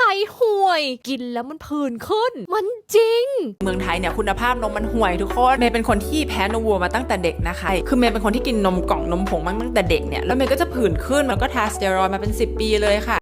ไทยห่วย กินแล้วมันผื่นขึ้น มันจริง เมืองไทยเนี่ยคุณภาพนมมันห่วยทุกคนเมย์เป็นคนที่แพ้นมวัวมาตั้งแต่เด็กนะคะ คือเมย์เป็นคนที่กินนมกล่องนมผงมาตั้งแต่เด็กเนี่ยแล้วเมย์ก็จะผื่นขึ้นแล้วก็ทาสเตียรอยด์มาเป็น 10 ปีเลยค่ะ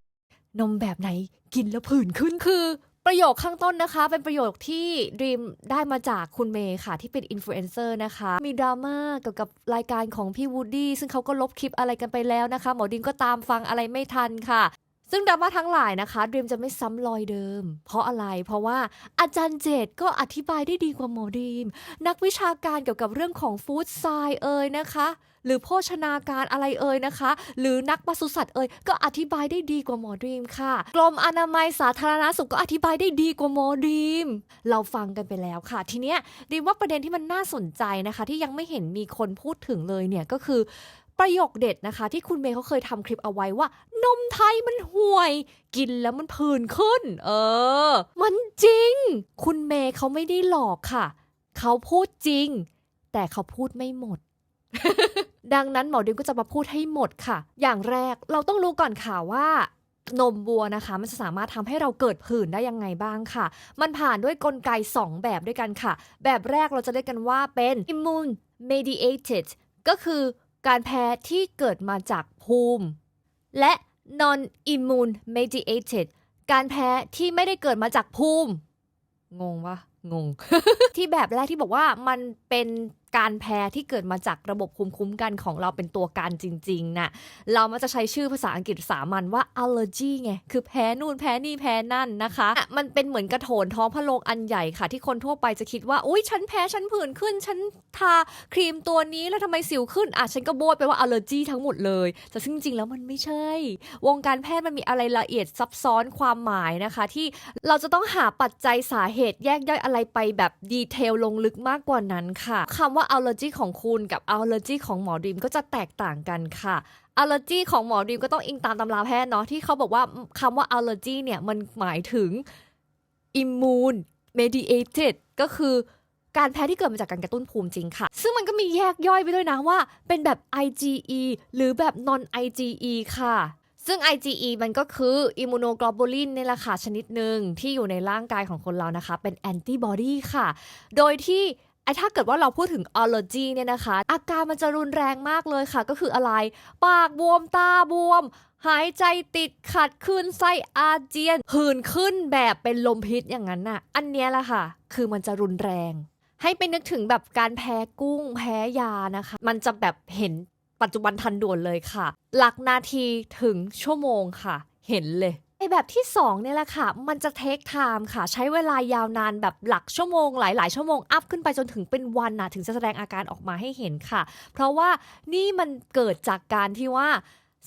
นมแบบไหนกินแล้วผื่นขึ้นคือประโยคข้างต้นนะคะ เป็นประโยคที่ดีมได้มาจากคุณเมย์ค่ะ ที่เป็นอินฟลูเอนเซอร์นะคะ มีดราม่าเกี่ยวกับรายการของพี่วูดดี้ซึ่งเขาก็ลบคลิปอะไรกันไปแล้วนะคะ หมอดิมก็ตามฟังอะไรไม่ทันค่ะ ซึ่งดราม่าทั้งหลายนะคะดรีมจะไม่ซ้ำรอยเดิม เพราะอะไรเพราะว่าอาจารย์เจตก็อธิบายได้ดีกว่าหมอดรีม นักวิชาการเกี่ยวกับเรื่องของฟู้ดไซน์เอ่ยนะคะ หรือโภชนาการอะไรเอ่ยนะคะ หรือนักปศุสัตว์เอ่ยก็อธิบายได้ดีกว่าหมอดรีมค่ะ กรมอนามัยสาธารณสุขก็อธิบายได้ดีกว่าหมอดรีม เราฟังกันไปแล้วค่ะ ทีเนี้ยดรีมว่าประเด็นที่มันน่าสนใจนะคะ ที่ยังไม่เห็นมีคนพูดถึงเลยเนี่ยก็คือ ประโยคเด็ดนะคะ ที่คุณเมย์เขาเคยทำคลิปเอาไว้ว่า นมไทยมันห่วย กินแล้วมันผื่นขึ้น เออ มันจริง คุณเมย์เขาไม่ได้หลอกค่ะ เขาพูดจริง แต่เขาพูดไม่หมด ดังนั้นหมอดิมก็จะมาพูดให้หมดค่ะ อย่างแรกเราต้องรู้ก่อนค่ะว่านมวัวนะคะ มันจะสามารถทำให้เราเกิดผื่นได้ยังไงบ้างค่ะ มันผ่านด้วยกลไก 2 แบบด้วยกันค่ะ แบบแรกเราจะเรียกกันว่าเป็น immune mediated ก็คือ การแพ้ที่เกิดมาจากภูมิ และ non immune mediated การแพ้ที่ไม่ได้เกิดมาจากภูมิ งงวะงง ที่แบบแรกที่บอกว่ามันเป็น การแพ้ที่เกิดมาจากระบบภูมิคุ้มกันของเราเป็นตัวการจริงๆน่ะเรามันจะใช้ชื่อภาษาอังกฤษสามัญว่า allergy ไงคือแพ้นู่นแพ้นี่แพ้นั่นนะคะะมันเป็นเหมือนกระโถนท้องพะโลงอันใหญ่ค่ะ ที่คนทั่วไปจะคิดว่าอุ้ยฉันแพ้ฉันผื่นขึ้นฉันทาครีมตัวนี้แล้วทำไมสิวขึ้นอะฉันก็โบยไปว่า allergy ทั้งหมดเลยแต่ซึ่งจริงๆแล้วมันไม่ใช่ วงการแพทย์มันมีอะไรละเอียดซับซ้อนความหมายนะคะ ที่เราจะต้องหาปัจจัยสาเหตุแยกย่อยอะไรไปแบบดีเทลลงลึกมากกว่านั้นค่ะคำว่า allergy ของคุณกับ allergy ของหมอดิมก็จะแตกต่างกันค่ะ allergy ของหมอดิมก็ต้องอิงตามตำราแพทย์เนาะที่เขาบอกว่าคำว่า allergy เนี่ยมันหมายถึง immune mediated ก็คือการแพ้ที่เกิดมาจากการกระตุ้นภูมิจริงค่ะ ซึ่งมันก็มีแยกย่อยไปด้วยนะว่า เป็นแบบ IgE หรือแบบ non IgE ค่ะ ซึ่ง IgE มันก็คือ immunoglobulin เนี่ยแหละค่ะชนิดหนึ่งที่อยู่ในร่างกายของคนเรานะคะ เป็น antibody ค่ะ โดยที่ ถ้าเกิดว่าเราพูดถึง allergy เนี่ยนะคะ อาการมันจะรุนแรงมากเลยค่ะ ก็คืออะไร ปากบวมตาบวม หายใจติดขัดคลื่นไส้อาเจียนหื่นขึ้นแบบเป็นลมพิษอย่างนั้นน่ะ อันเนี้ยแหละค่ะ คือมันจะรุนแรง ให้ไปนึกถึงแบบการแพ้กุ้งแพ้ยานะคะ มันจะแบบเห็นปัจจุบันทันด่วนเลยค่ะ หลักนาทีถึงชั่วโมงค่ะ เห็นเลย ไอแบบที่2เนี่ยแหละค่ะ มันจะเทคไทม์ค่ะ ใช้เวลายาวนานแบบหลักชั่วโมง หลาย ๆ ชั่วโมง อัพขึ้นไปจนถึงเป็นวันน่ะถึงจะแสดงอาการออกมาให้เห็นค่ะ เพราะว่านี่มันเกิดจากการที่ว่า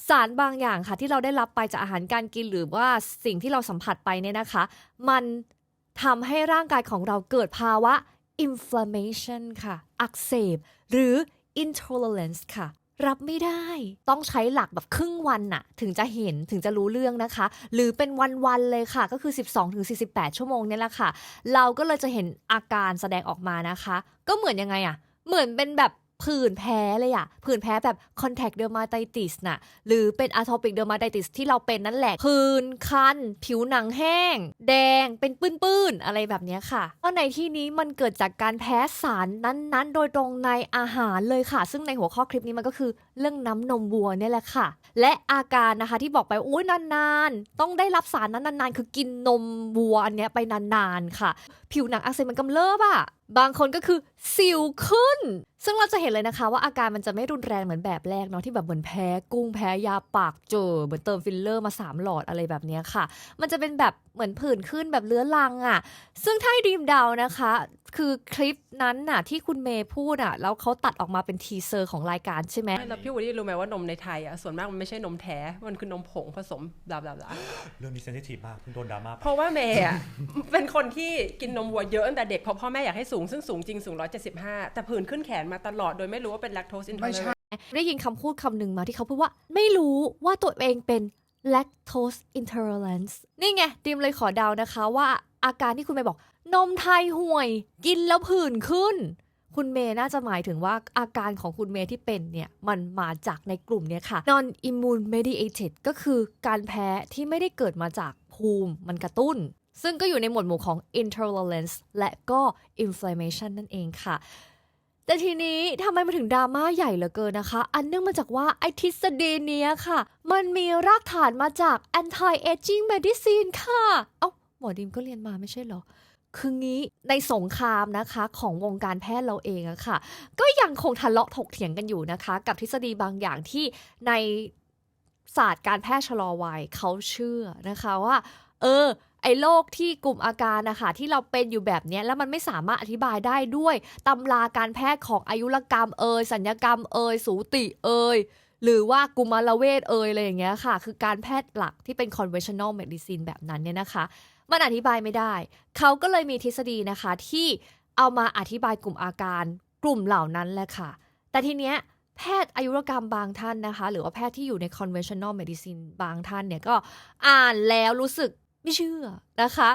สารบางอย่างค่ะ ที่เราได้รับไปจากอาหารการกินหรือว่าสิ่งที่เราสัมผัสไปเนี่ยนะคะ มันทำให้ร่างกายของเราเกิดภาวะ inflammation ค่ะ อักเสบ หรือ intolerance ค่ะ รับไม่ได้ ต้องใช้หลักแบบครึ่งวันน่ะ ถึงจะเห็นถึงจะรู้เรื่องนะคะ หรือเป็นวันๆเลยค่ะ ก็คือ 12-48 ชั่วโมงเนี่ยแหละค่ะ เราก็เลยจะเห็นอาการแสดงออกมานะคะ ก็เหมือนยังไงอะเหมือนเป็นแบบ ผื่นแพ้เลยอะผื่นแพ้แบบ contact dermatitis น่ะหรือเป็น atopic dermatitis ที่เราเป็นนั่นแหละ ผื่นคัน ผิวหนังแห้ง แดงเป็นปื้นๆ อะไรแบบนี้ค่ะเพราะในที่นี้มันเกิดจากการแพ้สารนั้นๆ โดยตรงในอาหารเลยค่ะ ซึ่งในหัวข้อคลิปนี้มันก็คือ เรื่องน้ำนมวัวเนี่ยแหละค่ะ และอาการนะคะที่บอกไปโอ้ยนานๆ ต้องได้รับสารนั้นนานๆ คือกินนมวัวอันเนี้ยไปนานๆค่ะ ผิวหนังอักเสบมันกำเริบอะบางคนก็คือสิวขึ้น ซึ่งเราจะเห็นเลยนะคะว่าอาการมันจะไม่รุนแรงเหมือนแบบแรกเนาะที่แบบเหมือนแพ้กุ้งแพ้ยาปากเจอเหมือนเติมฟิลเลอร์มา 3 หลอดอะไรแบบเนี้ยค่ะ มันจะเป็นแบบเหมือนผื่นขึ้นแบบเลื้อรังอะ่ะ ซึ่งถ้าดีมเดานะคะ คือคลิปนั้นน่ะที่คุณเมย์พูดอะแล้วเขาตัดออกมาเป็นทีเซอร์ของรายการใช่ไหมแล้วพวูดดี้รู้ไหมว่านมในไทยอะส่วนมากมันไม่ใช่นมแท้ มันคือนมผงผสมบลาบลาบลาเรื่องนี้เซนซิทีฟมากเพิ่งโดนดราม่าไปเพราะว่าเมย์อะเป็นคนที่กินนมวัวเยอะตั้งแต่เด็กเพราะพ่อแม่อยากให้สูงซึ่งสูงจริงสูง 175 แต่ผื่นขึ้นแขนมาตลอดโดยไม่รู้ว่าเป็น lactose ไม่ใช่ intolerant ได้ยินคำพูดคำหนึ่งมาที่เขาพูดว่า ไม่รู้ว่าตัวเองเป็น lactose intolerance นี่ไงดิมเลยขอเดานะคะว่าอาการที่คุณไปบอก นมไทยห่วย กินแล้วผื่นขึ้น คุณเมย์น่าจะหมายถึงว่าอาการของคุณเมย์ที่เป็นเนี่ย มันมาจากในกลุ่มเนี้ยค่ะ non immune mediated ก็คือการแพ้ที่ไม่ได้เกิดมาจากภูมิมันกระตุ้น ซึ่งก็อยู่ในหมวดหมู่ของ intolerance และก็ inflammation นั่นเองค่ะแต่ทีนี้ทำไมมันถึงดราม่าใหญ่เหลือเกินนะคะ อันเนื่องมาจากว่าไอทฤษฎีเนี้ยค่ะ มันมีรากฐานมาจาก anti aging medicine ค่ะ เอ้า หมอดิมก็เรียนมาไม่ใช่เหรอ คืองี้ในสงครามนะคะของวงการแพทย์เราเองอะค่ะ ก็ยังคงทะเลาะถกเถียงกันอยู่นะคะ กับทฤษฎีบางอย่างที่ในศาสตร์การแพทย์ชะลอวัยเขาเชื่อนะคะว่า เออ ไอ้โรคที่กลุ่มอาการนะคะที่เราเป็นอยู่แบบนี้แล้วมันไม่สามารถอธิบายได้ด้วยตำราการแพทย์ของอายุรกรรมเอยสัญญกรรมเอยสูติเอยหรือว่ากุมารเวชเอยอะไรอย่างเงี้ยค่ะ คือการแพทย์หลักที่เป็น conventional medicine แบบนั้นเนี่ยนะคะ มันอธิบายไม่ได้ เขาก็เลยมีทฤษฎีนะคะที่เอามาอธิบายกลุ่มอาการกลุ่มเหล่านั้นแหละค่ะ แต่ทีเนี้ยแพทย์อายุรกรรมบางท่านนะคะ หรือว่าแพทย์ที่อยู่ใน conventional medicine บางท่านเนี่ยก็อ่านแล้วรู้สึกไม่เชื่อนะคะ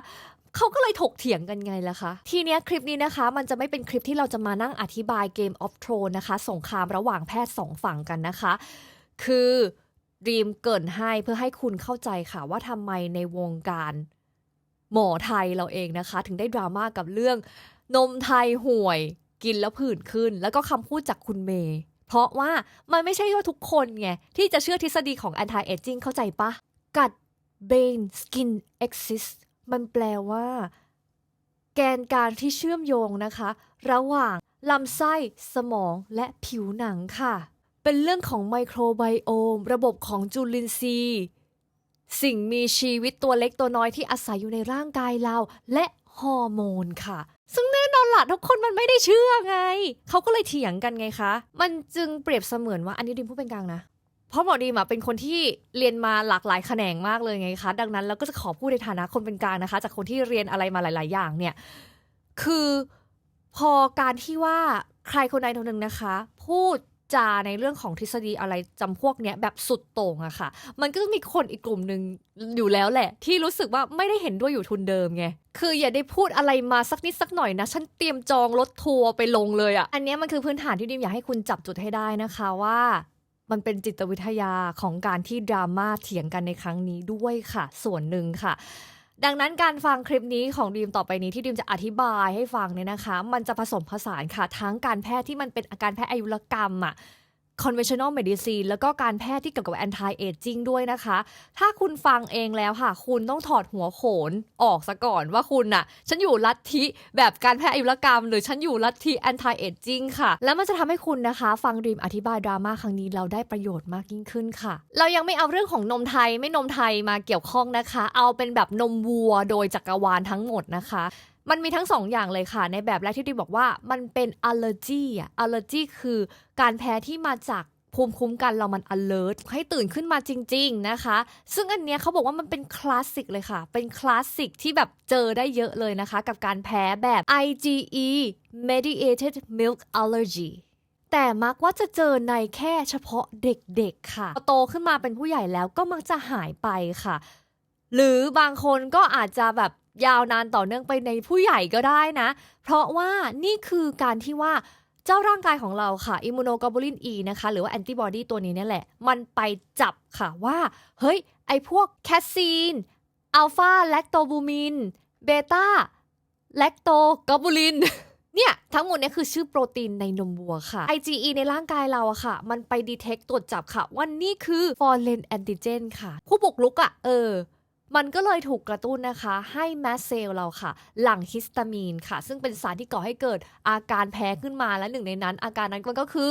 เขาก็เลยถกเถียงกันไงล่ะคะ ทีเนี้ยคลิปนี้นะคะ มันจะไม่เป็นคลิปที่เราจะมานั่งอธิบาย Game of Thrones นะคะ สงครามระหว่างแพทย์สองฝั่งกันนะคะ คือรีมเกินให้เพื่อให้คุณเข้าใจค่ะว่าทำไมในวงการ หมอไทยเราเองนะคะ ถึงได้ดราม่ากับเรื่อง นมไทยห่วยกินแล้วผื่นขึ้น แล้วก็คำพูดจากคุณเมย์เพราะว่ามันไม่ใช่ว่าทุกคนไง ที่จะเชื่อทฤษฎีของ anti aging เข้าใจปะกัด brain skin axis มันแปลว่า แกนการที่เชื่อมโยงนะคะ ระหว่างลำไส้สมองและผิวหนังค่ะ เป็นเรื่องของไมโครไบโอม ระบบของจุลินทรีย์ สิ่งมีชีวิตตัวเล็กตัวน้อยที่อาศัยอยู่ในร่างกายเรา และฮอร์โมนค่ะ ซึ่งแน่นอนละทุกคนมันไม่ได้เชื่อไง เขาก็เลยเถียงกันไงคะ มันจึงเปรียบเสมือนว่าอันนี้ดิมพูดเป็นกลางนะ เพราะหมอดีมอะเป็นคนที่เรียนมาหลากหลายแขนงมากเลยไงคะ ดังนั้นเราก็จะขอพูดในฐานะคนเป็นกลางนะคะ จากคนที่เรียนอะไรมาหลาย ๆ อย่างเนี่ย คือพอการที่ว่าใครคนใดคนหนึ่งนะคะ พูด จาในเรื่องของทฤษฎีอะไรจำพวกเนี้ยแบบสุดโต่งอะค่ะ มันก็จะมีคนอีกกลุ่มหนึ่งอยู่แล้วแหละ ที่รู้สึกว่าไม่ได้เห็นด้วยอยู่ทุนเดิมไงคืออย่าได้พูดอะไรมาสักนิดสักหน่อยนะฉันเตรียมจองรถทัวร์ไปลงเลยอะอันนี้มันคือพื้นฐานที่ดิมอยากให้คุณจับจุดให้ได้นะคะว่ามันเป็นจิตวิทยาของการที่ดราม่าเถียงกันในครั้งนี้ด้วยค่ะ ส่วนหนึ่งค่ะ ดังนั้นการฟังคลิปนี้ของดีมต่อไปนี้ที่ดีมจะอธิบายให้ฟังเนี่ยนะคะ มันจะผสมผสานค่ะทั้งการแพทย์ที่มันเป็นอาการแพทย์อายุรกรรมอะ conventional medicine แล้วก็การแพทย์ที่เกี่ยวกับ anti aging ด้วยนะคะ ถ้าคุณฟังเองแล้วค่ะ คุณต้องถอดหัวโขนออกซะก่อนว่าคุณน่ะ ฉันอยู่ลัทธิแบบการแพทย์อายุรกรรม หรือฉันอยู่ลัทธิ anti aging ค่ะ แล้วมันจะทำให้คุณนะคะ ฟังดีมอธิบายดราม่าครั้งนี้เราได้ประโยชน์มากยิ่งขึ้นค่ะ เรายังไม่เอาเรื่องของนมไทยไม่นมไทยมาเกี่ยวข้องนะคะ เอาเป็นแบบนมวัวโดยจักรวาลทั้งหมดนะคะ มันมีทั้งสองอย่างเลยค่ะ ในแบบแรกที่ดีบอกว่ามันเป็น allergy อะ allergy คือการแพ้ที่มาจากภูมิคุ้มกันเรามัน alert ให้ตื่นขึ้นมาจริง ๆนะคะ ซึ่งอันเนี้ยเขาบอกว่ามันเป็นคลาสสิกเลยค่ะ เป็นคลาสสิกที่แบบเจอได้เยอะเลยนะคะ กับการแพ้แบบ IgE mediated milk allergy แต่มักว่าจะเจอในแค่เฉพาะเด็กๆค่ะพอโตขึ้นมาเป็นผู้ใหญ่แล้วก็มักจะหายไปค่ะ หรือบางคนก็อาจจะแบบ ยาวนานต่อเนื่องไปในผู้ใหญ่ก็ได้นะ เพราะว่านี่คือการที่ว่าเจ้าร่างกายของเราค่ะอิมมูโนกลบูลิน E นะคะหรือว่าแอนติบอดีตัวนี้นี่แหละ มันไปจับค่ะว่า เฮ้ย ไอพวกแคสซีนอัลฟาแลคโตบูมินเบต้าแลคโตกลบูลิน เนี่ย ทั้งหมดนี่คือชื่อโปรตีนในนมวัวค่ะ IgE ในร่างกายเราอะค่ะ มันไปดีเทคตรวจจับค่ะว่านี่คือ foreign antigen ค่ะ ผู้บุกลุกอะเออ มันก็เลยถูกกระตุ้นนะคะ ให้แมสเซลเราค่ะ หลั่งฮิสตามีนค่ะ ซึ่งเป็นสารที่ก่อให้เกิดอาการแพ้ขึ้นมาและหนึ่งในนั้น อาการนั้นมันก็คือ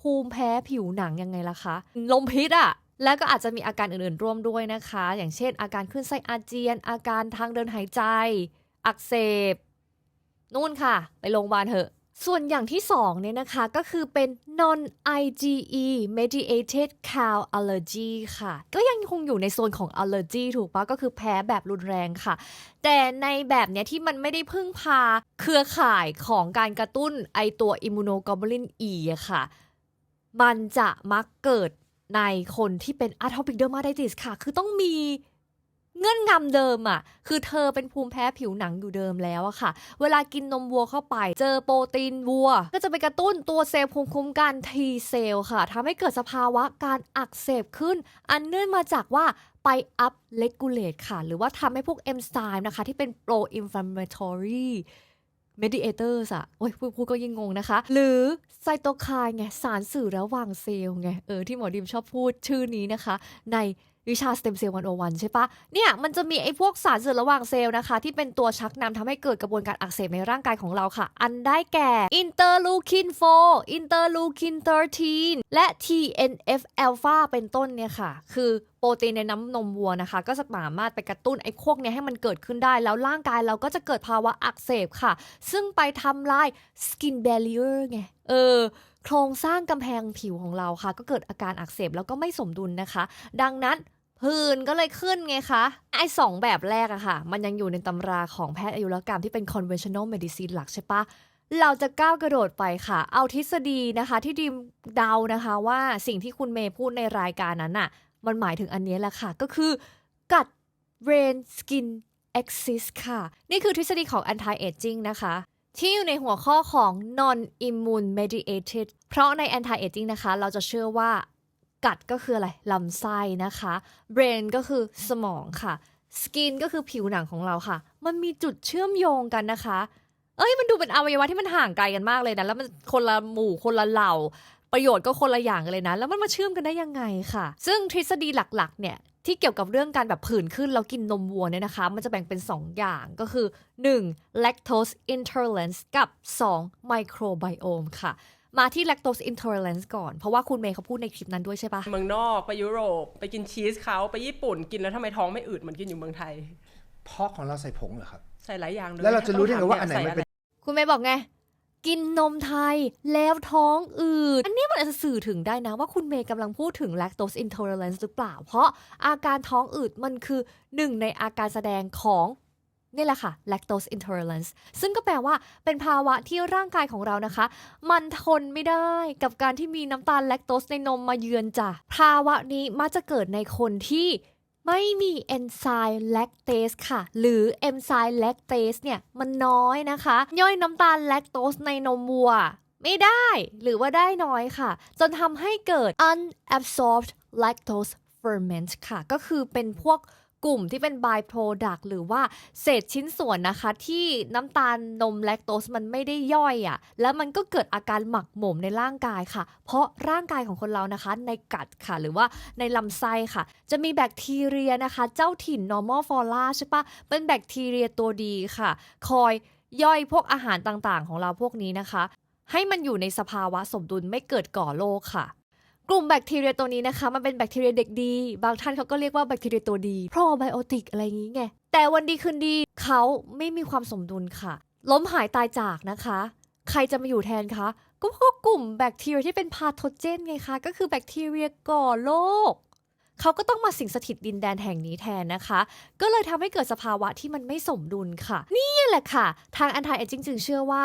ภูมิแพ้ผิวหนังยังไงล่ะคะ ลมพิษอะแล้วก็อาจจะมีอาการอื่นๆร่วมด้วยนะคะ อย่างเช่น อาการขึ้นไส้อาเจียน อาการทางเดินหายใจ อักเสบนู่นค่ะ ไปโรงพยาบาลเถอะ ส่วนอย่างที่สองเนี่ยนะคะก็คือเป็น non IgE mediated cow allergy ค่ะ ก็ยังคงอยู่ในโซนของ allergy ถูกปะก็คือแพ้แบบรุนแรงค่ะ แต่ในแบบเนี้ยที่มันไม่ได้พึ่งพาเครือข่ายของการกระตุ้นไอตัว immunoglobulin E อะค่ะ มันจะมักเกิดในคนที่เป็น atopic dermatitis ค่ะ คือต้องมี เงื่อนงำเดิมอะคือเธอเป็นภูมิแพ้ผิวหนังอยู่เดิมแล้วอะค่ะ เวลากินนมวัวเข้าไป เจอโปรตีนวัว ก็จะไปกระตุ้นตัวเซลล์ภูมิคุ้มกัน T เซลล์ค่ะทำให้เกิดสภาวะการอักเสบขึ้น อันเนื่องมาจากว่าไป up regulate ค่ะ หรือว่าทำให้พวกเอนไซม์นะคะ ที่เป็น pro inflammatory mediators อะโอ้ยพูดพูดก็ยิ่งงงนะคะ หรือไซโตไคน์ไง สารสื่อระหว่างเซลล์ไง เออ ที่หมอดิมชอบพูดชื่อนี้นะคะ ใน วิชา stem cell 101ใช่ปะเนี่ยมันจะมีไอ้พวกสารสื่อระหว่างเซลล์นะคะ ที่เป็นตัวชักนำทำให้เกิดกระบวนการอักเสบในร่างกายของเราค่ะ อันได้แก่ interleukin 4 interleukin 13และ TNF alpha เป็นต้นเนี่ยค่ะ คือโปรตีนในน้ำนมวัวนะคะ ก็จะสามารถไปกระตุ้นไอ้พวกเนี้ยให้มันเกิดขึ้นได้ แล้วร่างกายเราก็จะเกิดภาวะอักเสบค่ะ ซึ่งไปทำลาย skin barrier ไงเออ โครงสร้างกำแพงผิวของเราค่ะ ก็เกิดอาการอักเสบแล้วก็ไม่สมดุลนะคะ ดังนั้นผื่นก็เลยขึ้นไงคะ ไอ้สองแบบแรกอะค่ะ มันยังอยู่ในตำราของแพทย์อายุรกรรมที่เป็น conventional medicine หลักใช่ปะเราจะก้าวกระโดดไปค่ะ เอาทฤษฎีนะคะที่ดิมเดานะคะว่าสิ่งที่คุณเมย์พูดในรายการนั้นน่ะ มันหมายถึงอันนี้แหละค่ะ ก็คือ gut brain skin axis ค่ะ นี่คือทฤษฎีของ anti aging นะคะ ที่อยู่ในหัวข้อของ non immune mediated เพราะใน anti aging นะคะ เราจะเชื่อว่ากัดก็คืออะไร ลำไส้นะคะ brain ก็คือสมองค่ะ skin ก็คือผิวหนังของเราค่ะ มันมีจุดเชื่อมโยงกันนะคะ เอ้ยมันดูเป็นอวัยวะที่มันห่างไกลกันมากเลยนะ แล้วมันคนละหมู่คนละเหล่าประโยชน์ก็คนละอย่างเลยนะ แล้วมันมาเชื่อมกันได้ยังไงค่ะ ซึ่งทฤษฎีหลักๆ เนี่ย ที่เกี่ยวกับเรื่องการแบบผื่นขึ้นแล้วกินนมวัวเนี่ยนะคะ มันจะแบ่งเป็น 2 อย่างก็คือ 1. lactose intolerance กับ 2. microbiome ค่ะ มาที่ lactose intolerance ก่อน เพราะว่าคุณเมย์เขาพูดในคลิปนั้นด้วยใช่ปะเมืองนอกไปยุโรป ไปกินชีสเขาไปญี่ปุ่นกินแล้วทำไมท้องไม่อืดเหมือนกินอยู่เมืองไทยเพราะของเราใส่ผงเหรอครับ ใส่หลายอย่างยแล้วเราจะรู้ได้ไงว่าอันไหนใส่มันเป็นคุณเมย์บอกไง กินนมไทยแล้วท้องอืด อันนี้มันอาจจะสื่อถึงได้นะว่าคุณเมย์กำลังพูดถึง lactose intolerance หรือเปล่า เพราะอาการท้องอืดมันคือหนึ่งในอาการแสดงของนี่แหละค่ะ lactose intolerance ซึ่งก็แปลว่าเป็นภาวะที่ร่างกายของเรานะคะ มันทนไม่ได้กับการที่มีน้ำตาลแลคโตสในนมมาเยือนจ้ะภาวะนี้มักจะเกิดในคนที่ ไม่มีเอนไซม์แลคเตสค่ะ หรือเอนไซม์แลคเตสเนี่ยมันน้อยนะคะ ย่อยน้ำตาลแลคโตสในนมวัว ไม่ได้หรือว่าได้น้อยค่ะ จนทำให้เกิด unabsorbed lactose ferment ค่ะ ก็คือเป็นพวก กลุ่มที่เป็น by product หรือว่าเศษชิ้นส่วนนะคะ ที่น้ำตาลนมแลคโตสมันไม่ได้ย่อยอะ่ะแล้วมันก็เกิดอาการหมักหมมในร่างกายค่ะ เพราะร่างกายของคนเรานะคะ ในกัดค่ะ หรือว่าในลำไส้ค่ะ จะมีแบคทีเรียนะคะ เจ้าถิ่น normal flora ใช่ปะเป็นแบคทีเรียตัวดีค่ะ คอยย่อยพวกอาหารต่างๆ ของเราพวกนี้นะคะ ให้มันอยู่ในสภาวะสมดุลไม่เกิดก่อโรคค่ะ กลุ่มแบคทีเรียตัวนี้นะคะ มันเป็นแบคทีเรียเด็กดี บางท่านเขาก็เรียกว่าแบคทีเรียตัวดีโปรไบโอติกอะไรอย่างนี้ไง แต่วันดีคืนดีเขาไม่มีความสมดุลค่ะ ล้มหายตายจากนะคะ ใครจะมาอยู่แทนคะ ก็พวกกลุ่มแบคทีเรียที่เป็นพาโทเจนไงคะ ก็คือแบคทีเรียก่อโรคเขาก็ต้องมาสิงสถิตดินแดนแห่งนี้แทนนะคะ ก็เลยทำให้เกิดสภาวะที่มันไม่สมดุลค่ะ นี่แหละค่ะ ทาง anti aging จึงเชื่อว่า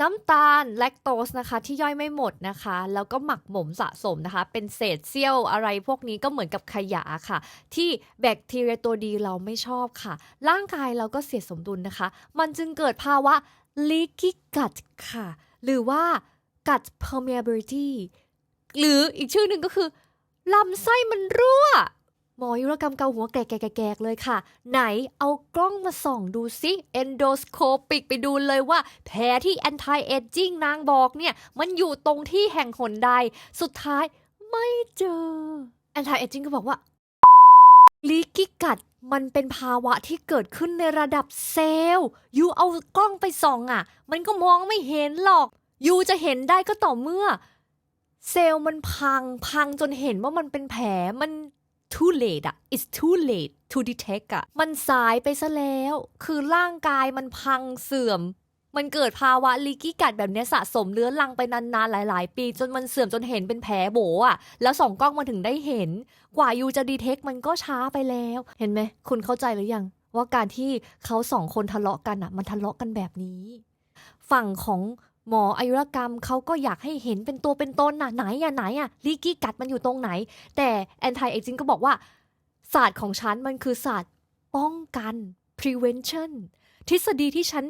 น้ำตาลแลคโตสนะคะที่ย่อยไม่หมดนะคะ แล้วก็หมักหมมสะสมนะคะ เป็นเศษเสี้ยวอะไรพวกนี้ก็เหมือนกับขยะค่ะ ที่แบคทีเรียตัวดีเราไม่ชอบค่ะ ร่างกายเราก็เสียสมดุลนะคะ มันจึงเกิดภาวะ leaky gut ค่ะ หรือว่า gut permeability หรืออีกชื่อหนึ่งก็คือลำไส้มันรั่ว มอยุรกรรมเกาหัวแกกๆๆเลยค่ะ ไหนเอากล้องมาส่องดูซิ endoscopic ไปดูเลยว่า แผลที่ anti aging นางบอกเนี่ย มันอยู่ตรงที่แห่งหนใด สุดท้ายไม่เจอ anti aging ก็บอกว่าลีกิกัดมันเป็นภาวะที่เกิดขึ้นในระดับเซลล์ยูเอากล้องไปส่องอะ มันก็มองไม่เห็นหรอกยูจะเห็นได้ก็ต่อเมื่อ เซลล์มันพังพังจนเห็นว่ามันเป็นแผลมัน too late อะ it's too late to detect อะมันสายไปซะแล้ว คือร่างกายมันพังเสื่อม มันเกิดภาวะลีกี้กัดแบบเนี้ยสะสมเลื้อรังไปนานๆ หลายๆ ปี จนมันเสื่อมจนเห็นเป็นแผลโบอะแล้วส่องกล้องมาถึงได้เห็น กว่ายูจะดีเทคมันก็ช้าไปแล้ว เห็นไหม คุณเข้าใจหรือยัง ว่าการที่เขาสองคนทะเลาะกันอะมันทะเลาะกันแบบนี้ ฝั่งของ หมออายุรกรรมเขาก็อยากให้เห็นเป็นตัวเป็นตนน่ะไหนอะไหนอะลีกี้กัดมันอยู่ตรงไหน แต่ anti aging ก็บอกว่าศาสตร์ของฉันมันคือศาสตร์ป้องกัน prevention ทฤษฎีที่ฉัน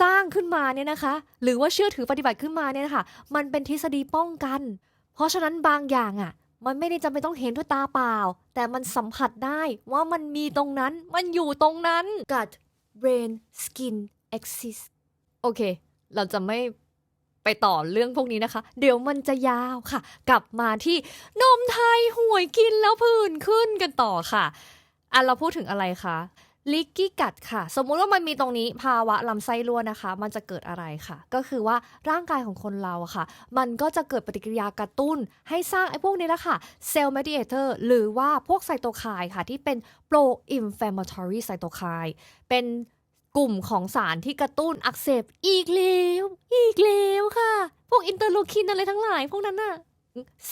สร้างขึ้นมาเนี่ยนะคะ หรือว่าเชื่อถือปฏิบัติขึ้นมาเนี่ยนะคะมันเป็นทฤษฎีป้องกัน เพราะฉะนั้นบางอย่างอะ่ะ มันไม่ได้จำเป็นต้องเห็นด้วยตาเปล่า แต่มันสัมผัสได้ว่ามันมีตรงนั้น มันอยู่ตรงนั้น gut brain skin axis โอเค เราจะไม่ ไปต่อเรื่องพวกนี้นะคะ เดี๋ยวมันจะยาวค่ะ กลับมาที่นมไทยห่วยกินแล้วผื่นขึ้นกันต่อค่ะอะเราพูดถึงอะไรคะลิกกี้กัดค่ะ สมมุติว่ามันมีตรงนี้ภาวะลำไส้รั่วนะคะ มันจะเกิดอะไรค่ะ ก็คือว่าร่างกายของคนเราอะค่ะ มันก็จะเกิดปฏิกิริยากระตุ้น ให้สร้างไอ้พวกนี้แหละค่ะเซลล์ mediator หรือว่าพวกไซโตไคน์ค่ะ ที่เป็น pro inflammatory cytokine เป็น กลุ่มของสารที่กระตุ้นอักเสบอีกแล้วอีกแล้วค่ะ พวกอินเตอร์ลูคินอะไรทั้งหลายพวกนั้นน่ะ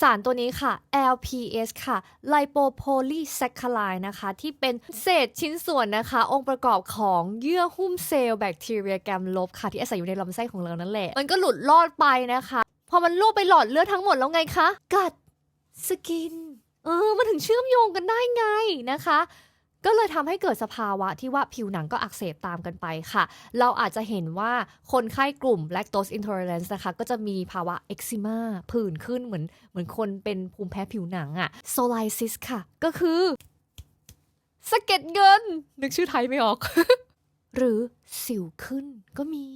สารตัวนี้ค่ะ LPS ค่ะ lipopolysaccharide นะคะ ที่เป็นเศษชิ้นส่วนนะคะ องค์ประกอบของเยื่อหุ้มเซลล์แบคทีเรียแกรมลบค่ะ ที่อาศัยอยู่ในลำไส้ของเรานั่นแหละ มันก็หลุดลอดไปนะคะ พอมันล่วงไปหลอดเลือดทั้งหมดแล้วไงคะ กัด สกิน เออ มันถึงเชื่อมโยงกันได้ไงนะคะ ก็เลยทำให้เกิดสภาวะที่ว่าผิวหนังก็อักเสบตามกันไปค่ะ เราอาจจะเห็นว่าคนไข้กลุ่ม lactose intolerance นะคะ ก็จะมีภาวะ eczema ผื่นขึ้นเหมือนเหมือนคนเป็นภูมิแพ้ผิวหนังอะ psoriasis ค่ะ ก็คือสะเก็ดเงิน นึกชื่อไทยไม่ออก หรือสิวขึ้นก็มี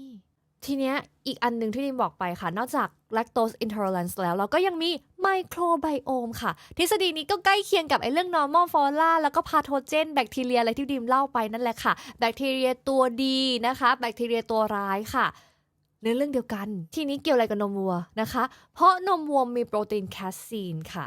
ทีเนี้ยอีกอันหนึ่งที่ดิมบอกไปค่ะ นอกจาก lactose intolerance แล้ว เราก็ยังมี microbiome ค่ะ ทฤษฎีนี้ก็ใกล้เคียงกับไอ้เรื่อง normal flora แล้วก็ pathogen แบคทีเรียอะไรที่ดิมเล่าไปนั่นแหละค่ะ แบคทีเรียตัวดีนะคะ แบคทีเรียตัวร้ายค่ะเนื้อเรื่องเดียวกัน ทีนี้เกี่ยวอะไรกับนมวัวนะคะ เพราะนมวัวมีโปรตีนแคสซีนค่ะ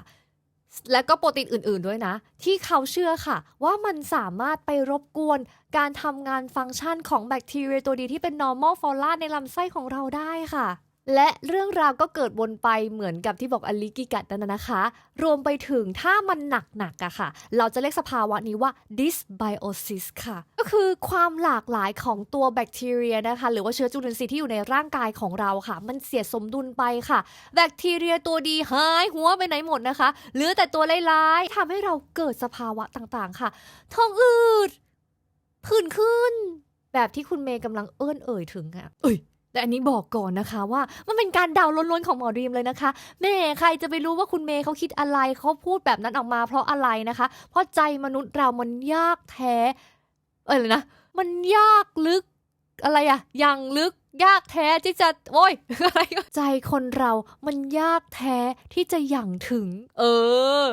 และก็โปรตีนอื่น ๆ ด้วยนะ ที่เขาเชื่อค่ะ ว่ามันสามารถไปรบกวน การทำงานฟังก์ชันของแบคทีเรียตัวดีที่เป็น normal flora ในลำไส้ของเราได้ค่ะ และเรื่องราวก็เกิดวนไปเหมือนกับที่บอกอลิกิกัดนั่นนะคะ รวมไปถึงถ้ามันหนักๆอะค่ะ เราจะเรียกสภาวะนี้ว่า dysbiosis ค่ะ ก็คือความหลากหลายของตัวแบคทีเรียนะคะ หรือว่าเชื้อจุลินทรีย์ที่อยู่ในร่างกายของเราค่ะ มันเสียสมดุลไปค่ะ แบคทีเรียตัวดีหายหัวไปไหนหมดนะคะเหลือแต่ตัวร้ายๆทำให้เราเกิดสภาวะต่างๆ ค่ะท้องอืดผื่นขึ้น แบบที่คุณเมย์กำลังเอื้อนเอ่ยถึงอะเอ้ย แต่อันนี้บอกก่อนนะคะว่ามันเป็นการเดาล้วนๆของหมอดีมเลยนะคะแม่ใครจะไปรู้ว่าคุณเมย์เขาคิดอะไรเขาพูดแบบนั้นออกมาเพราะอะไรนะคะ เพราะใจมนุษย์เรามันยากแท้เออเลยนะมันยากลึกอะไรอะอย่างลึกยากแท้ที่จะโอ้ยอะไรใจคนเรามันยากแท้ที่จะหยั่งถึง เออ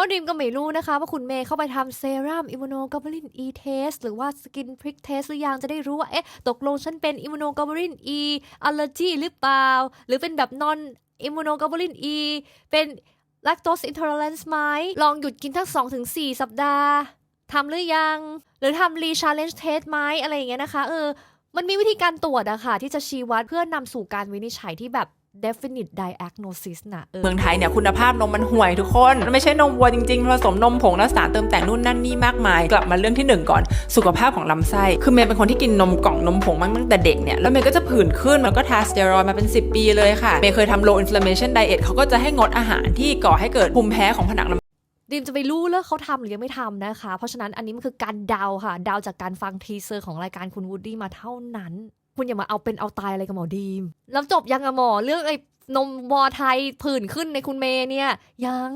ราะดิมก็ไม่รู้นะคะว่าคุณเมย์เข้าไปทำเซรั่มอิมมูโนกลบูลิน E test หรือว่าสกินพริกเทสหรือยังจะได้รู้ว่าเอ๊ะตกลงฉันเป็นอิมมูโนกลบูลิน E อัลเลอร์จีหรือเปล่า หรือเป็นแบบ non อิมมูโนกลบูลิน E เป็น lactose intolerance ไหมลองหยุดกินทั้ง 2-4 สัปดาห์ทำหรือยัง หรือทำ re challenge test ไหมอะไรอย่างเงี้ยนะคะ เออ มันมีวิธีการตรวจอะค่ะ ที่จะชี้วัดเพื่อนำสู่การวินิจฉัยที่แบบ definite diagnosis นะเออเมืองไทยเนี่ยคุณภาพนมมันห่วยทุกคนมันไม่ใช่นมวัวจริงๆ ผสมนมผงและสารเติมแต่งนู่นนั่นนี่มากมาย กลับมาเรื่องที่หนึ่งก่อน สุขภาพของลำไส้ คือเมย์เป็นคนที่กินนมกล่องนมผงมาตั้งแต่เด็กเนี่ย แล้วเมย์ก็จะผื่นขึ้น แล้วก็ทาสเตียรอยด์มาเป็น 10 ปีเลยค่ะ เมย์เคยทำ low inflammation diet เขาก็จะให้งดอาหารที่ก่อให้เกิดภูมิแพ้ของผนังลำดิมจะไปรู้แล้วเขาทำหรือยังไม่ทำนะคะ เพราะฉะนั้นอันนี้มันคือการเดาค่ะ เดาจากการฟังทีเซอร์ของรายการคุณวูดดี้มาเท่านั้น คุณอย่ามาเอาเป็นเอาตายอะไรกับหมอดีม แล้วจบยังอะหมอเรื่องไอ้นมวอไทยผื่นขึ้นในคุณเมย์เนี่ย ยัง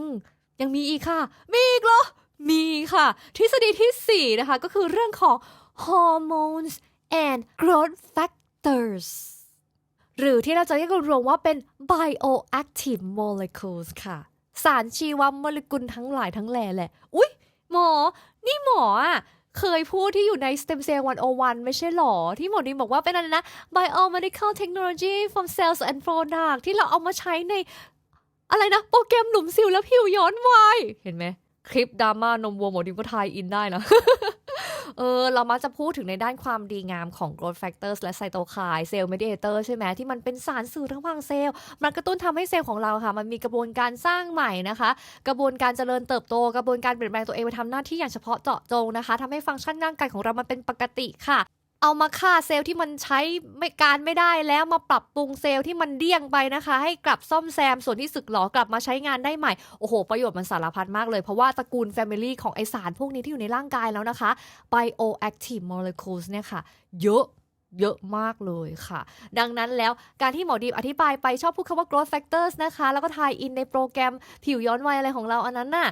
ยังมีอีกค่ะ มีอีกเหรอ มีค่ะ ทฤษฎีที่ 4 นะคะ ก็คือเรื่องของ hormones and growth factors หรือที่เราจะเรียกรวมว่าเป็น bioactive molecules ค่ะ สารชีวโมเลกุลทั้งหลายทั้งแหล่แหละ อุ๊ย หมอ นี่หมออะ เคยพูดที่อยู่ใน Stem Cell 101 ไม่ใช่หรอ ที่หมอดินบอกว่าเป็นอะไรนะ Biomedical Technology from Cells and Product ที่เราเอามาใช้ใน อะไรนะ โปรแกรมหลุมสิวและผิวย้อนวัยเห็นไหมคลิปดราม่านมวัวหมอดินก็ทายอินได้นะ เออเรามักจะพูดถึงในด้านความดีงามของ growth factors และไซโตไคน์เซลล์ mediator ใช่ไหมที่มันเป็นสารสื่อระหว่างเซลล์ มันกระตุ้นทำให้เซลล์ของเราค่ะ มันมีกระบวนการสร้างใหม่นะคะ กระบวนการเจริญเติบโต กระบวนการเปลี่ยนแปลงตัวเองไปทำหน้าที่อย่างเฉพาะเจาะจงนะคะทำให้ฟังก์ชันร่างกายของเรามันเป็นปกติค่ะ เอามาฆ่าเซลล์ที่มันใช้ไม่การไม่ได้แล้วมาปรับปรุงเซลล์ที่มันเดี้ยงไปนะคะ ให้กลับซ่อมแซมส่วนที่สึกหรอกลับมาใช้งานได้ใหม่ โอ้โห ประโยชน์มันสารพัดมากเลย เพราะว่าตระกูล Family ของไอสารพวกนี้ที่อยู่ในร่างกายแล้วนะคะ bioactive molecules เนี่ยค่ะ เยอะเยอะมากเลยค่ะ ดังนั้นแล้วการที่หมอดีมอธิบายไปชอบพูดคำว่า growth factors นะคะ แล้วก็ทายอินในโปรแกรมผิวย้อนวัยอะไรของเราอันนั้นน่ะ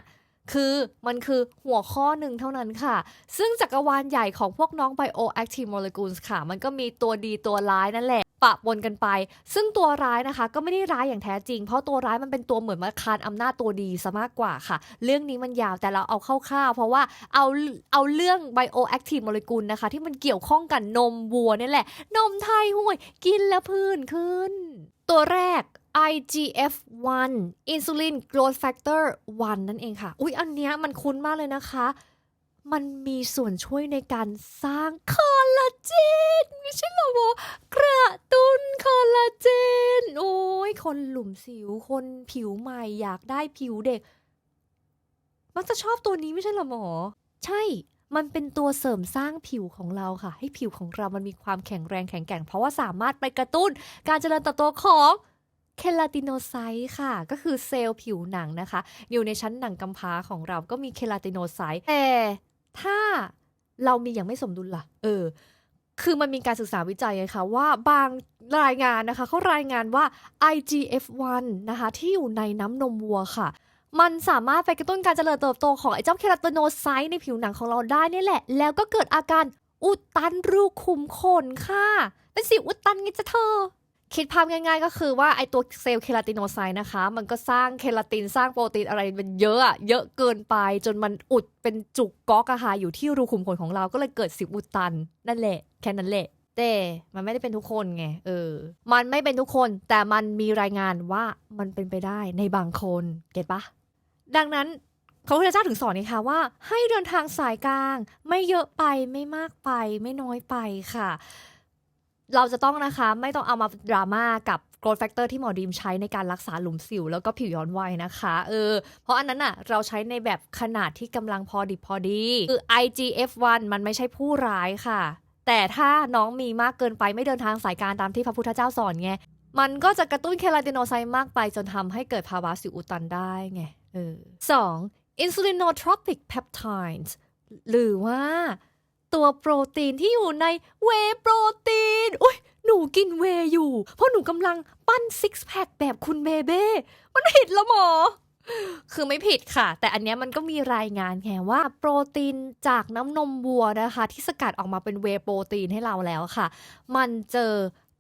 คือมันคือหัวข้อหนึ่งเท่านั้นค่ะ ซึ่งจักรวาลใหญ่ของพวกน้อง bioactive molecules ค่ะ มันก็มีตัวดีตัวร้ายนั่นแหละปะปนกันไป ซึ่งตัวร้ายนะคะก็ไม่ได้ร้ายอย่างแท้จริง เพราะตัวร้ายมันเป็นตัวเหมือนมาคานอำนาจตัวดีซะมากกว่าค่ะ เรื่องนี้มันยาวแต่เราเอาคร่าวๆเพราะว่าเอาเอาเรื่อง bioactive molecule นะคะ ที่มันเกี่ยวข้องกับนมวัวนี่แหละ นมไทยห่วย กินแล้วพื้นขึ้น ตัวแรก IGF-1 Insulin Growth Factor 1 นั่นเองค่ะ อุ๊ย อันเนี้ยมันคุ้นมากเลยนะคะ มันมีส่วนช่วยในการสร้างคอลลาเจนไม่ใช่เหรอวะกระตุ้นคอลลาเจน โอ้ย คนหลุมสิว คนผิวใหม่อยากได้ผิวเด็ก มักจะชอบตัวนี้ไม่ใช่เหรอหมอ ใช่ มันเป็นตัวเสริมสร้างผิวของเราค่ะ ให้ผิวของเรามันมีความแข็งแรงแข็งแกร่ง เพราะว่าสามารถไปกระตุ้น การเจริญเติบโตของ เคลาติโนไซต์ค่ะ ก็คือเซลล์ผิวหนังนะคะ อยู่ในชั้นหนังกำพร้าของเราก็มีเคลาติโนไซต์แต่ถ้าเรามีอย่างไม่สมดุลล่ะ เออ คือมันมีการศึกษาวิจัยไงคะว่าบางรายงานนะคะเขารายงานว่า IGF-1 นะคะ ที่อยู่ในน้ำนมวัวค่ะมันสามารถไปกระตุ้นการเจริญเติบโตของไอ้เจ้าเคลาตินไซต์ในผิวหนังของเราได้นี่แหละ แล้วก็เกิดอาการอุดตันรูขุมขนค่ะ เป็นสิวอุดตันไงจะเธอ คิดภาพง่ายๆ ก็คือว่าไอตัวเซลล์เคลาติโนไซต์นะคะ มันก็สร้างเคลาตินสร้างโปรตีนอะไรมันเยอะอะเยอะเกินไป จนมันอุดเป็นจุกก๊อกอะค่ะอยู่ที่รูขุมขนของเราก็เลยเกิดสิวอุดตัน นั่นแหละ แค่นั้นแหละ แต่มันไม่ได้เป็นทุกคนไงเออ มันไม่เป็นทุกคน แต่มันมีรายงานว่ามันเป็นไปได้ในบางคนเก็ตปะดังนั้นเขาพระเจ้าถึงสอนนี่ค่ะว่า ให้เดินทางสายกลาง ไม่เยอะไปไม่มากไปไม่น้อยไปค่ะ เราจะต้องนะคะไม่ต้องเอามาดราม่ากับ growth factor ที่หมอดีมใช้ในการรักษาหลุมสิว แล้วก็ผิวย้อนวัยนะคะเออเพราะอันนั้นอะเราใช้ในแบบขนาดที่กำลังพอดิบพอดีคือ IGF-1 มันไม่ใช่ผู้ร้ายค่ะ แต่ถ้าน้องมีมากเกินไปไม่เดินทางสายการตามที่พระพุทธเจ้าสอนไงมันก็จะกระตุ้นเคลาติโนไซต์มากไปจนทำให้เกิดภาวะสิวอุดตันได้ไงเออสอง insulinotropic peptides หรือว่า ตัวโปรตีนที่อยู่ในเวโปรตีน อุ้ยหนูกินเวอยู่ เพราะหนูกำลังปั้นซิกแพคแบบคุณเบเบ้ มันผิดล้วหมอ คือไม่ผิดค่ะ แต่อันเนี้ยมันก็มีรายงานแค่ว่าโปรตีนจากน้ำนมวัวนะคะ ที่สกัดออกมาเป็นเวโปรตีนให้เราแล้วค่ะ มันเจอ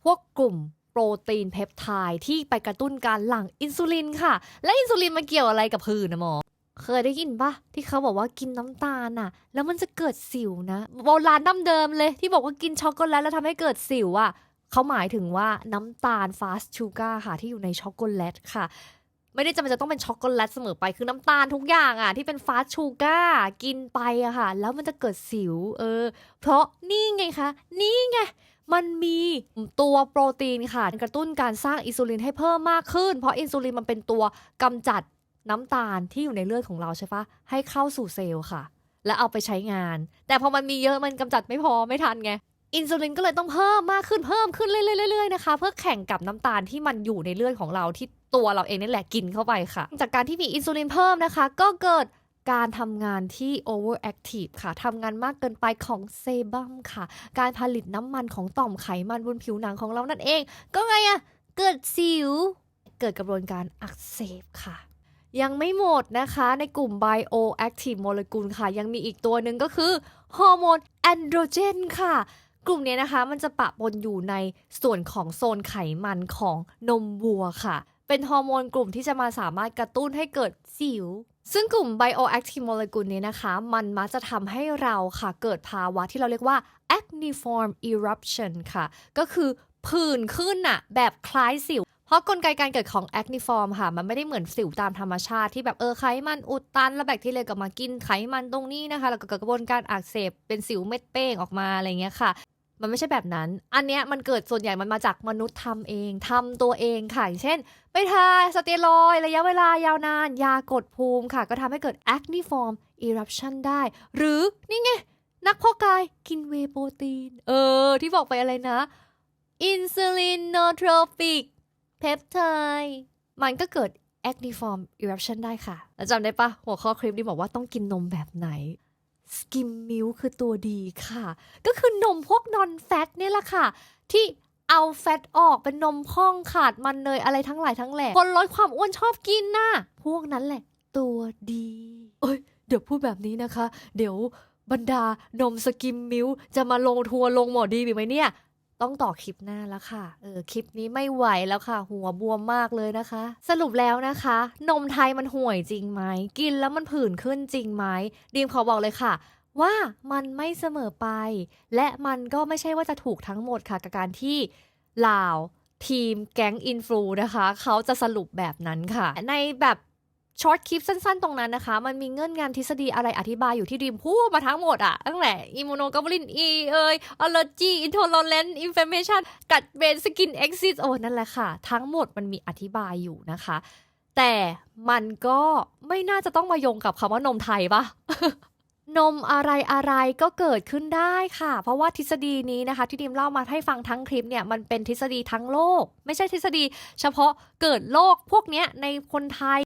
พวกกลุ่มโปรตีนเพปไทด์ที่ไปกระตุ้นการหลั่งอินซูลินค่ะ และอินซูลินมันเกี่ยวอะไรกับผื่นนะหมอ เคยได้ยินปะที่เขาบอกว่ากินน้ำตาลน่ะ แล้วมันจะเกิดสิวนะโบราณดั้มเดิมเลย ที่บอกว่ากินช็อกโกแลตแล้วทำให้เกิดสิวอะเขาหมายถึงว่าน้ำตาลฟาสต์ชูการ์ค่ะ ที่อยู่ในช็อกโกแลตค่ะ ไม่ได้จำเป็นจะต้องเป็นช็อกโกแลตเสมอไปคือน้ำตาลทุกอย่างอะ ที่เป็นฟาสต์ชูการ์กินไปอะค่ะ แล้วมันจะเกิดสิว เออ เพราะนี่ไงคะ นี่ไงมันมีตัวโปรตีนค่ะ กระตุ้นการสร้างอินซูลินให้เพิ่มมากขึ้น เพราะอินซูลินมันเป็นตัวกำจัด น้ำตาลที่อยู่ในเลือดของเราใช่ปะให้เข้าสู่เซลล์ค่ะ แล้วเอาไปใช้งาน แต่พอมันมีเยอะมันกำจัดไม่พอไม่ทันไงอินซูลินก็เลยต้องเพิ่มมากขึ้นเพิ่มขึ้นเรื่อยๆๆๆนะคะ เพื่อแข่งกับน้ำตาลที่มันอยู่ในเลือดของเราที่ตัวเราเองนี่แหละกินเข้าไปค่ะ จากการที่มีอินซูลินเพิ่มนะคะ ก็เกิดการทำงานที่ overactive ค่ะทำงานมากเกินไปของเซบัมค่ะ การผลิตน้ำมันของต่อมไขมันบนผิวหนังของเรานั่นเอง ก็ไงอะเกิดสิว เกิดกระบวนการอักเสบค่ะ ยังไม่หมดนะคะ ในกลุ่ม bioactive molecule ค่ะ ยังมีอีกตัวหนึ่งก็คือฮอร์โมนแอนโดรเจนค่ะ กลุ่มนี้นะคะมันจะปะปนอยู่ในส่วนของโซนไขมันของนมวัวค่ะ เป็นฮอร์โมนกลุ่มที่จะมาสามารถกระตุ้นให้เกิดสิว ซึ่งกลุ่ม bioactive molecule นี้นะคะ มันมักจะทำให้เราค่ะ เกิดภาวะที่เราเรียกว่า acneiform eruption ค่ะ ก็คือผื่นขึ้นน่ะแบบคล้ายสิว ราะกลไกการเกิดของ acneiform ค่ะ มันไม่ได้เหมือนสิวตามธรรมชาติที่แบบเออไขมันอุดตัน แล้วแบคทีเรียก็มากินไขมันตรงนี้นะคะ แล้วก็เกิดกระบวนการอักเสบเป็นสิวเม็ดเป้งออกมาอะไรเงี้ยค่ะ มันไม่ใช่แบบนั้น อันเนี้ยมันเกิดส่วนใหญ่มันมาจากมนุษย์ทำเองทำตัวเองค่ะอย่างเช่น ไปทาสเตียรอยระยะเวลายาวนาน ยากดภูมิค่ะ ก็ทำให้เกิด acneiform eruption ได้ หรือนี่ไงนักพาะกายกินเวโปรตีน เออ ที่บอกไปอะไรนะ อินซูลินโนโทรปิก เพปไทด์มันก็เกิด acneiform eruption ได้ค่ะแล้วจำได้ปะหัวข้อคลิปนี้บอกว่าต้องกินนมแบบไหน skim milk คือตัวดีค่ะ ก็คือนมพวก non fat เนี่ยแหละค่ะ ที่เอาแฟตออกเป็นนมพองขาดมันเนยอะไรทั้งหลายทั้งแหล่คนลดความอ้วนชอบกินน่ะพวกนั้นแหละ ตัวดีเอ้ยเดี๋ยวพูดแบบนี้นะคะ เดี๋ยวบรรดานมสกิมมิลจะมาลงทัวลงหมอดีอีกไหมเนี่ย ต้องต่อคลิปหน้าแล้วค่ะ เออคลิปนี้ไม่ไหวแล้วค่ะ หัวบวมมากเลยนะคะ สรุปแล้วนะคะ นมไทยมันห่วยจริงไหม กินแล้วมันผื่นขึ้นจริงไหมดีมขอบอกเลยค่ะว่ามันไม่เสมอไป และมันก็ไม่ใช่ว่าจะถูกทั้งหมดค่ะ กับการที่ลาวทีมแก๊งอินฟลูนะคะ เขาจะสรุปแบบนั้นค่ะ ในแบบ ช็อตคลิปสั้นๆ ตรงนั้นนะคะ มันมีเงื่อนงำทฤษฎีอะไรอธิบายอยู่ที่ดีมพูดมาทั้งหมดอะตั้งแต่อิมมูโนก l บลินอีเอยอัลเลอร์จีอินโทรเลนอินเฟเมชันกัดเบนสกินเอ็กซิสโอ้นั่นแหละค่ะ ทั้งหมดมันมีอธิบายอยู่นะคะ แต่มันก็ไม่น่าจะต้องมาโยงกับคำว่านมไทยปะนมอะไรอะไรก็เกิดขึ้นได้ค่ะ เพราะว่าทฤษฎีนี้นะคะ ที่ดิมเล่ามาให้ฟังทั้งคลิปเนี่ยมันเป็นทฤษฎีทั้งโลก ไม่ใช่ทฤษฎี เฉพาะเกิดโรคพวกเนี้ยในคนไทย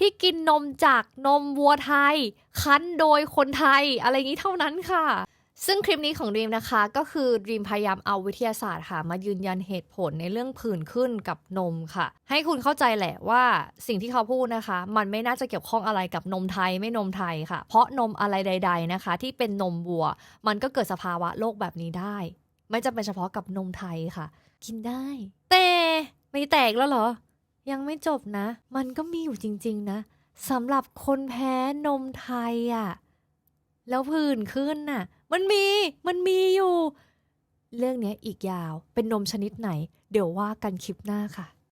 ที่กินนมจากนมวัวไทย คั้นโดยคนไทย อะไรอย่างนี้เท่านั้นค่ะ ซึ่งคลิปนี้ของดีมนะคะก็คือดีมพยายามเอาวิทยาศาสตร์ค่ะมายืนยันเหตุผลในเรื่องผื่นขึ้นกับนมค่ะ ให้คุณเข้าใจแหละว่าสิ่งที่เขาพูดนะคะ มันไม่น่าจะเกี่ยวข้องอะไรกับนมไทยไม่นมไทยค่ะ เพราะนมอะไรใด ๆนะคะ ที่เป็นนมวัว มันก็เกิดสภาวะโรคแบบนี้ได้ ไม่จำเป็นเฉพาะกับนมไทยค่ะ กินได้ แต่ไม่แตกแล้วเหรอ ยังไม่จบนะ มันก็มีอยู่จริง ๆ นะสำหรับคนแพ้นมไทยอะ่ะ แล้วผื่นขึ้นน่ะ มันมี มันมีอยู่ เรื่องนี้อีกยาว เป็นนมชนิดไหน เดี๋ยวว่ากันคลิปหน้าค่ะ